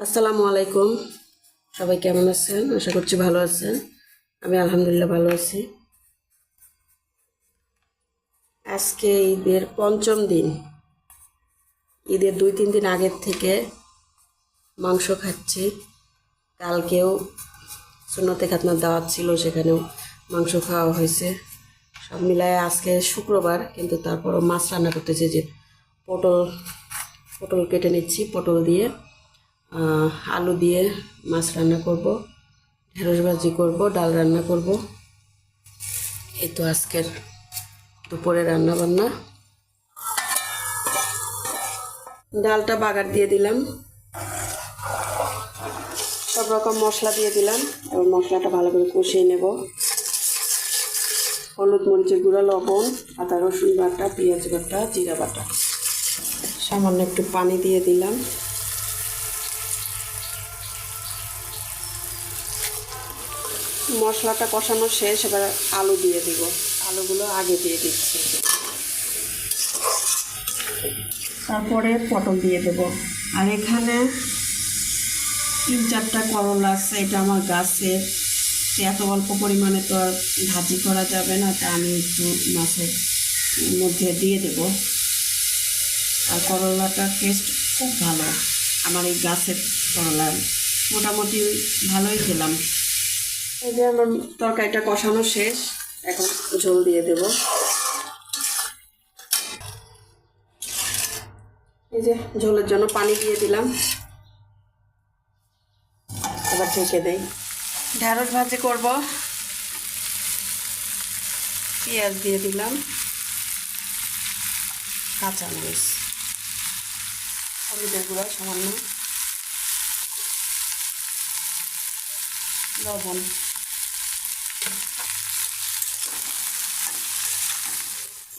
আসসালামু আলাইকুম। সবাই কেমন আছেন? আশা করছি ভালো আছেন। আমি আলহামদুলিল্লাহ ভালো আছি। আজকে ঈদের পঞ্চম দিন। ঈদের দুই, তিন দিন আগের থেকে মাংস খাচ্ছি। কালকেও সুন্নতে খাতনার দাওয়াত ছিল, সেখানেও মাংস খাওয়া হয়েছে। সব মিলায় আজকে শুক্রবার, কিন্তু তারপরও মাছ রান্না করতেছে যে পটল পটল কেটে নিচ্ছি, পটল দিয়ে। আলু দিয়ে মাছ রান্না করব, ঢেঁড়স ভাজি করব, ডাল রান্না করব। এই তো আজকের দুপুরে রান্না বান্না ডালটা বাগার দিয়ে দিলাম। সব রকম মশলা দিয়ে দিলাম। এবার মশলাটা ভালো করে কষিয়ে নেব। হলুদ মরিচের গুঁড়া, লবণ, আদা, রসুন বাটা, পেঁয়াজ বাটা, জিরা বাটা। সামান্য একটু পানি দিয়ে দিলাম। মশলাটা কষানো শেষ, এবার আলু দিয়ে দিব। আলুগুলো আগে দিয়ে দিচ্ছি। তারপরে পটল দিয়ে দেব। আর এখানে তিন চারটা করলা আছে, এটা আমার গাছের। এত অল্প পরিমাণে তো আর ভাজি করা যাবে না, তা আমি একটু মাছের মধ্যে দিয়ে দেব। আর করলাটার টেস্ট খুব ভালো। আমার এই গাছের করলা মোটামুটি ভালোই খেলাম। এই যে আমার তরকারিটা কষানো শেষ, এখন ঝোল দিয়ে দেব। এই যে ঝোলের জন্য পানি দিয়ে দিলাম। এবার ঢেকে দেই। ঢ্যাঁড়স ভাজি করব। পেঁয়াজ দিয়ে দিলাম। কাঁচা মরিচ। হলুদের গুঁড়া সামান্য। লবণ।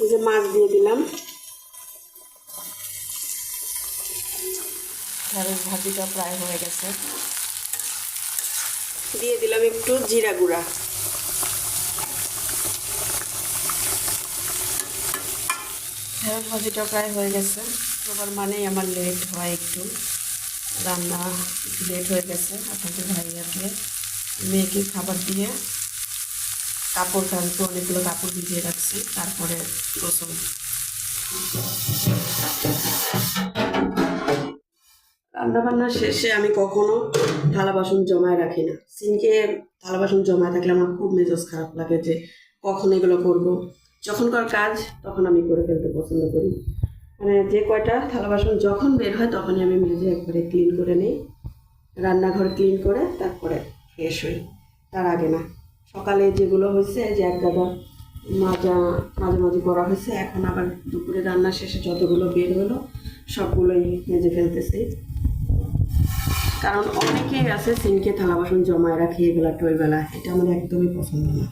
এই যে মাছ দিয়ে দিলাম। ঢেঁড়স ভাজিটা প্রায় হয়ে গেছে। দিয়ে দিলাম একটু জিরা গুঁড়া। ঢেঁড়স ভাজিটা প্রায় হয়ে গেছে। সবার মানেই আমার লেট হয় একটু। রান্না লেট হয়ে গেছে। আপনাদের ভাইয়াকে মেয়েকে খাবার দিয়ে কাপড় কালকে অনেকগুলো কাপড় ভিজিয়ে রাখছি, তারপরে গোসল রান্না বান্না শেষে আমি কখনো থালা বাসন জমায় রাখি না। সিনকে থালা বাসন জমায় থাকলে আমার খুব মেজাজ খারাপ লাগে যে কখন এগুলো করব। যখনকার কাজ, তখন আমি করে ফেলতে পছন্দ করি। মানে যে কয়টা থালা বাসন যখন বের হয়, তখনই আমি মেজে একবারে ক্লিন করে নিই। রান্নাঘর ক্লিন করে, তারপরে ফ্রেশ হই। তার আগে না। সকালে যেগুলো হয়েছে যে এক গাদা মাজা, মাঝে মাঝে করা হয়েছে, এখন আবার দুপুরে রান্না শেষে যতগুলো বের হলো, সবগুলোই মেজে ফেলতেছি। কারণ অনেকেই আছে সিনকে থালা বাসন জমায় রাখি এগুলা টইবেলা, এটা আমার একদমই পছন্দ না।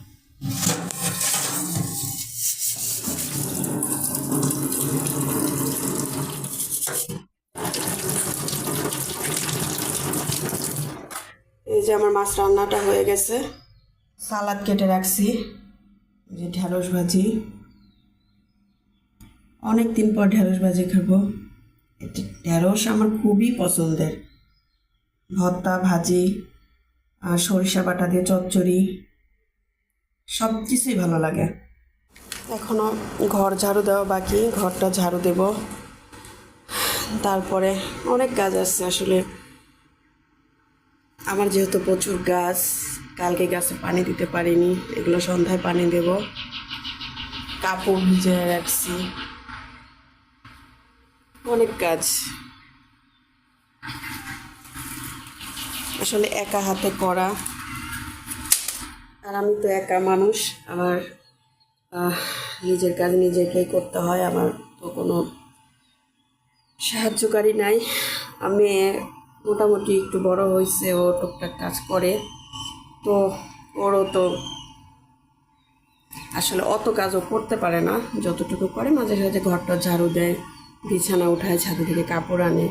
এই যে আমার মাছ রান্নাটা হয়ে গেছে। সালাদ কেটে রাখছি। যে ঢ্যাঁড়স ভাজি। অনেক দিন পর ঢ্যাঁড়স ভাজি খাব। ঢেঁড়স আমার খুবই পছন্দের। ভর্তা, ভাজি আর সরিষা বাটা দিয়ে চচ্চড়ি সব কিছুই ভালো লাগে। এখনও ঘর ঝাড়ু দেওয়া বাকি, ঘরটা ঝাড়ু দেব। তারপরে অনেক কাজ আছে আসলে। আমার যেহেতু প্রচুর গাছ কালকে গাছে পানি দিতে পারিনি, এগুলো সন্ধ্যায় পানি দেব। কাপড় ভিজে রাখছি। অনেক কাজ। আসলে একা হাতে করা। আর আমি তো একা মানুষ, আমার নিজের কাজ নিজেকেই করতে হয়, আমার তো কোনো সাহায্যকারী নাই। আমি মোটামুটি একটু বড় হয়েছে ও টুকটাক কাজ করে। তো ওরও তো আসলে অত কাজও করতে পারে না, যতটুকু করে। মাঝে সাঝে ঘরটা ঝাড়ু দেয়, বিছানা উঠায়, ছাদে থেকে কাপড় আনে।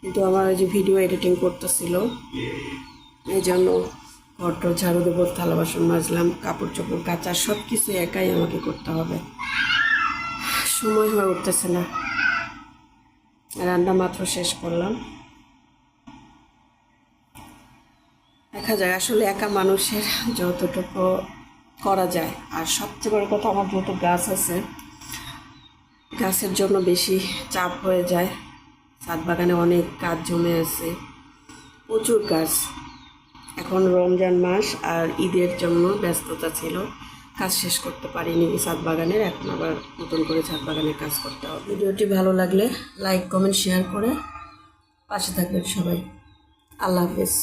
কিন্তু আমার ওই যে ভিডিও এডিটিং করতেছিল, এই জন্য ঘরটা ঝাড়ু দেবো, থালা বাসন মাজলাম, কাপড় চোপড়, কাচা সব কিছু একাই আমাকে করতে হবে। সময় হয়ে উঠতেছে না। রান্না মাত্র শেষ করলাম। দেখা যায় আসলে একা মানুষের যতটুকু করা যায়। আর সবচেয়ে বড় কথা, আমার যত গাছ আছে, গাছের জন্য বেশি চাপ হয়ে যায়। ছাদ বাগানে অনেক কাজ জমে আছে, প্রচুর গাছ। এখন রমজান মাস আর ঈদের জন্য ব্যস্ততা ছিল, কাজ শেষ করতে পারিনি ছাদ বাগানের, এখন আবার নতুন করে ছাদ বাগানের কাজ করতে হবে। ভিডিওটি ভালো লাগলে লাইক, কমেন্ট, শেয়ার করে পাশে থাকবেন সবাই। আল্লাহ হাফেজ।